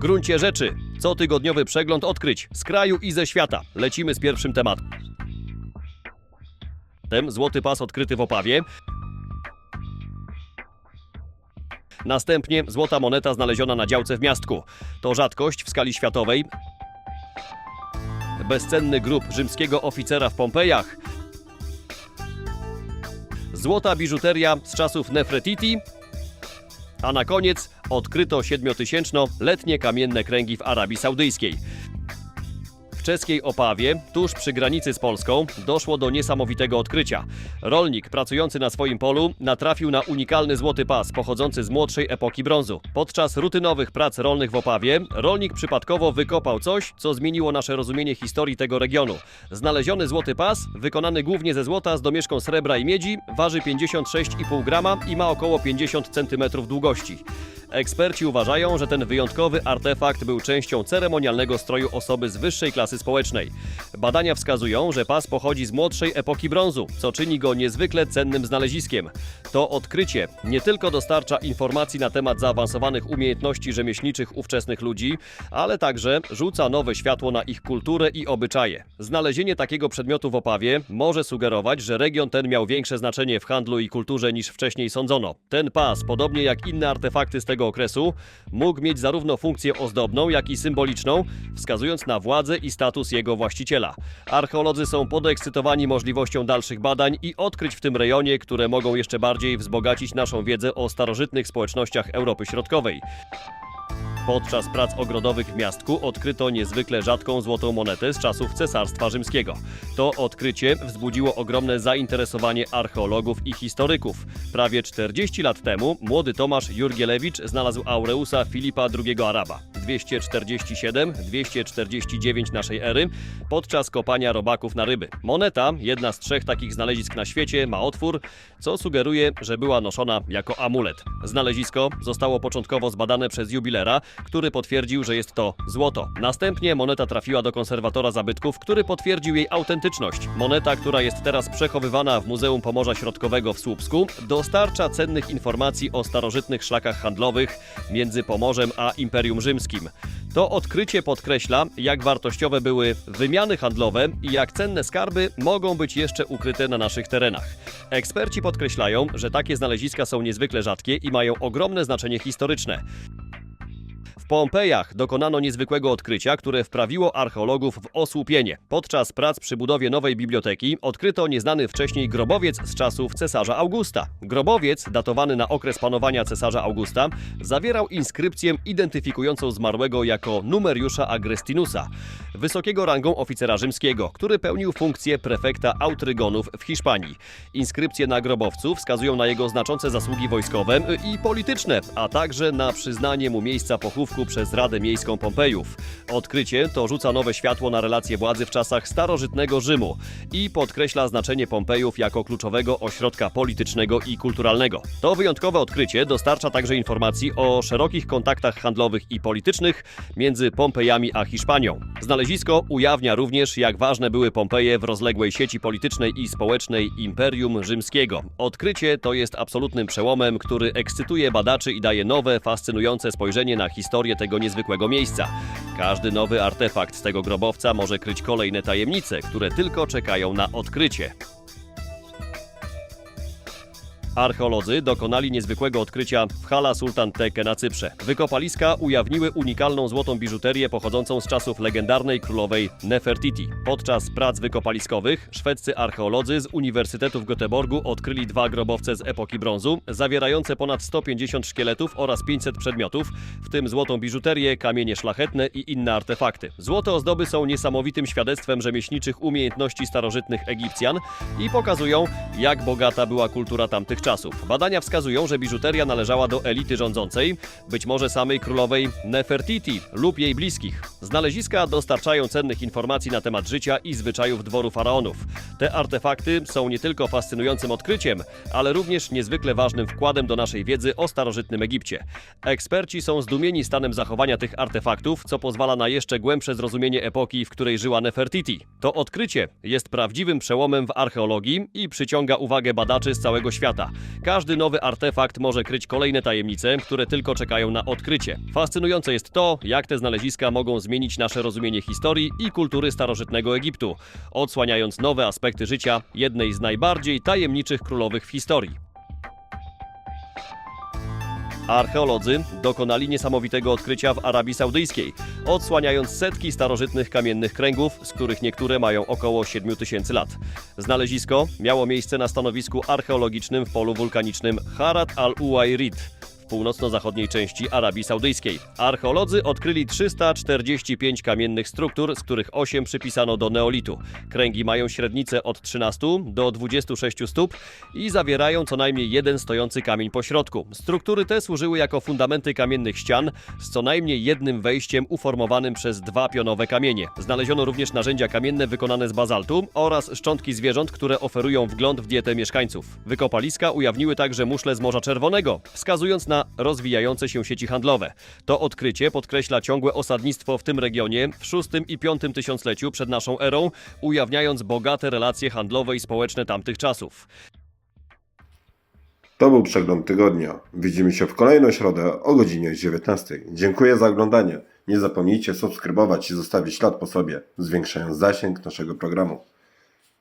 gruncie rzeczy, cotygodniowy przegląd odkryć z kraju i ze świata. Lecimy z pierwszym tematem. Tem Złoty pas odkryty w Opawie. Następnie złota moneta znaleziona na działce w miastku. To rzadkość w skali światowej. Bezcenny grób rzymskiego oficera w Pompejach. Złota biżuteria z czasów Nefertiti. A na koniec odkryto 7000-letnie kamienne kręgi w Arabii Saudyjskiej. W czeskiej Opawie, tuż przy granicy z Polską, doszło do niesamowitego odkrycia. Rolnik pracujący na swoim polu natrafił na unikalny złoty pas pochodzący z młodszej epoki brązu. Podczas rutynowych prac rolnych w Opawie, rolnik przypadkowo wykopał coś, co zmieniło nasze rozumienie historii tego regionu. Znaleziony złoty pas, wykonany głównie ze złota z domieszką srebra i miedzi, waży 56,5 grama i ma około 50 cm długości. Eksperci uważają, że ten wyjątkowy artefakt był częścią ceremonialnego stroju osoby z wyższej klasy społecznej. Badania wskazują, że pas pochodzi z młodszej epoki brązu, co czyni go niezwykle cennym znaleziskiem. To odkrycie nie tylko dostarcza informacji na temat zaawansowanych umiejętności rzemieślniczych ówczesnych ludzi, ale także rzuca nowe światło na ich kulturę i obyczaje. Znalezienie takiego przedmiotu w Opawie może sugerować, że region ten miał większe znaczenie w handlu i kulturze niż wcześniej sądzono. Ten pas, podobnie jak inne artefakty z tego okresu, mógł mieć zarówno funkcję ozdobną, jak i symboliczną, wskazując na władzę i status jego właściciela. Archeolodzy są podekscytowani możliwością dalszych badań i odkryć w tym rejonie, które mogą jeszcze bardziej wzbogacić naszą wiedzę o starożytnych społecznościach Europy Środkowej. Podczas prac ogrodowych w miastku odkryto niezwykle rzadką złotą monetę z czasów Cesarstwa Rzymskiego. To odkrycie wzbudziło ogromne zainteresowanie archeologów i historyków. Prawie 40 lat temu młody Tomasz Jurgielewicz znalazł Aureusa Filipa II Araba 247-249 naszej ery podczas kopania robaków na ryby. Moneta, jedna z trzech takich znalezisk na świecie, ma otwór, co sugeruje, że była noszona jako amulet. Znalezisko zostało początkowo zbadane przez jubilera, który potwierdził, że jest to złoto. Następnie moneta trafiła do konserwatora zabytków, który potwierdził jej autentyczność. Moneta, która jest teraz przechowywana w Muzeum Pomorza Środkowego w Słupsku, dostarcza cennych informacji o starożytnych szlakach handlowych między Pomorzem a Imperium Rzymskim. To odkrycie podkreśla, jak wartościowe były wymiany handlowe i jak cenne skarby mogą być jeszcze ukryte na naszych terenach. Eksperci podkreślają, że takie znaleziska są niezwykle rzadkie i mają ogromne znaczenie historyczne. Pompejach dokonano niezwykłego odkrycia, które wprawiło archeologów w osłupienie. Podczas prac przy budowie nowej biblioteki odkryto nieznany wcześniej grobowiec z czasów cesarza Augusta. Grobowiec, datowany na okres panowania cesarza Augusta, zawierał inskrypcję identyfikującą zmarłego jako numeriusza Agrestinusa, wysokiego rangą oficera rzymskiego, który pełnił funkcję prefekta Autrygonów w Hiszpanii. Inskrypcje na grobowcu wskazują na jego znaczące zasługi wojskowe i polityczne, a także na przyznanie mu miejsca pochówku przez Radę Miejską Pompejów. Odkrycie to rzuca nowe światło na relacje władzy w czasach starożytnego Rzymu i podkreśla znaczenie Pompejów jako kluczowego ośrodka politycznego i kulturalnego. To wyjątkowe odkrycie dostarcza także informacji o szerokich kontaktach handlowych i politycznych między Pompejami a Hiszpanią. Znalezisko ujawnia również, jak ważne były Pompeje w rozległej sieci politycznej i społecznej Imperium Rzymskiego. Odkrycie to jest absolutnym przełomem, który ekscytuje badaczy i daje nowe, fascynujące spojrzenie na historię tego niezwykłego miejsca. Każdy nowy artefakt z tego grobowca może kryć kolejne tajemnice, które tylko czekają na odkrycie. Archeolodzy dokonali niezwykłego odkrycia w Hala Sultan Teke na Cyprze. Wykopaliska ujawniły unikalną złotą biżuterię pochodzącą z czasów legendarnej królowej Nefertiti. Podczas prac wykopaliskowych szwedzcy archeolodzy z Uniwersytetu w Göteborgu odkryli dwa grobowce z epoki brązu, zawierające ponad 150 szkieletów oraz 500 przedmiotów, w tym złotą biżuterię, kamienie szlachetne i inne artefakty. Złote ozdoby są niesamowitym świadectwem rzemieślniczych umiejętności starożytnych Egipcjan i pokazują, jak bogata była kultura tamtych czasów. Badania wskazują, że biżuteria należała do elity rządzącej, być może samej królowej Nefertiti lub jej bliskich. Znaleziska dostarczają cennych informacji na temat życia i zwyczajów dworu faraonów. Te artefakty są nie tylko fascynującym odkryciem, ale również niezwykle ważnym wkładem do naszej wiedzy o starożytnym Egipcie. Eksperci są zdumieni stanem zachowania tych artefaktów, co pozwala na jeszcze głębsze zrozumienie epoki, w której żyła Nefertiti. To odkrycie jest prawdziwym przełomem w archeologii i przyciąga uwagę badaczy z całego świata. Każdy nowy artefakt może kryć kolejne tajemnice, które tylko czekają na odkrycie. Fascynujące jest to, jak te znaleziska mogą zmienić nasze rozumienie historii i kultury starożytnego Egiptu, odsłaniając nowe aspekty życia jednej z najbardziej tajemniczych królowych w historii. Archeolodzy dokonali niesamowitego odkrycia w Arabii Saudyjskiej, odsłaniając setki starożytnych kamiennych kręgów, z których niektóre mają około 7000 lat. Znalezisko miało miejsce na stanowisku archeologicznym w polu wulkanicznym Harat al-Uwairid północno-zachodniej części Arabii Saudyjskiej. Archeolodzy odkryli 345 kamiennych struktur, z których 8 przypisano do neolitu. Kręgi mają średnicę od 13 do 26 stóp i zawierają co najmniej jeden stojący kamień po środku. Struktury te służyły jako fundamenty kamiennych ścian z co najmniej jednym wejściem uformowanym przez dwa pionowe kamienie. Znaleziono również narzędzia kamienne wykonane z bazaltu oraz szczątki zwierząt, które oferują wgląd w dietę mieszkańców. Wykopaliska ujawniły także muszle z Morza Czerwonego, wskazując rozwijające się sieci handlowe. To odkrycie podkreśla ciągłe osadnictwo w tym regionie w VI i V tysiącleciu przed naszą erą, ujawniając bogate relacje handlowe i społeczne tamtych czasów. To był przegląd tygodnia. Widzimy się w kolejną środę o godzinie 19. Dziękuję za oglądanie. Nie zapomnijcie subskrybować i zostawić ślad po sobie, zwiększając zasięg naszego programu.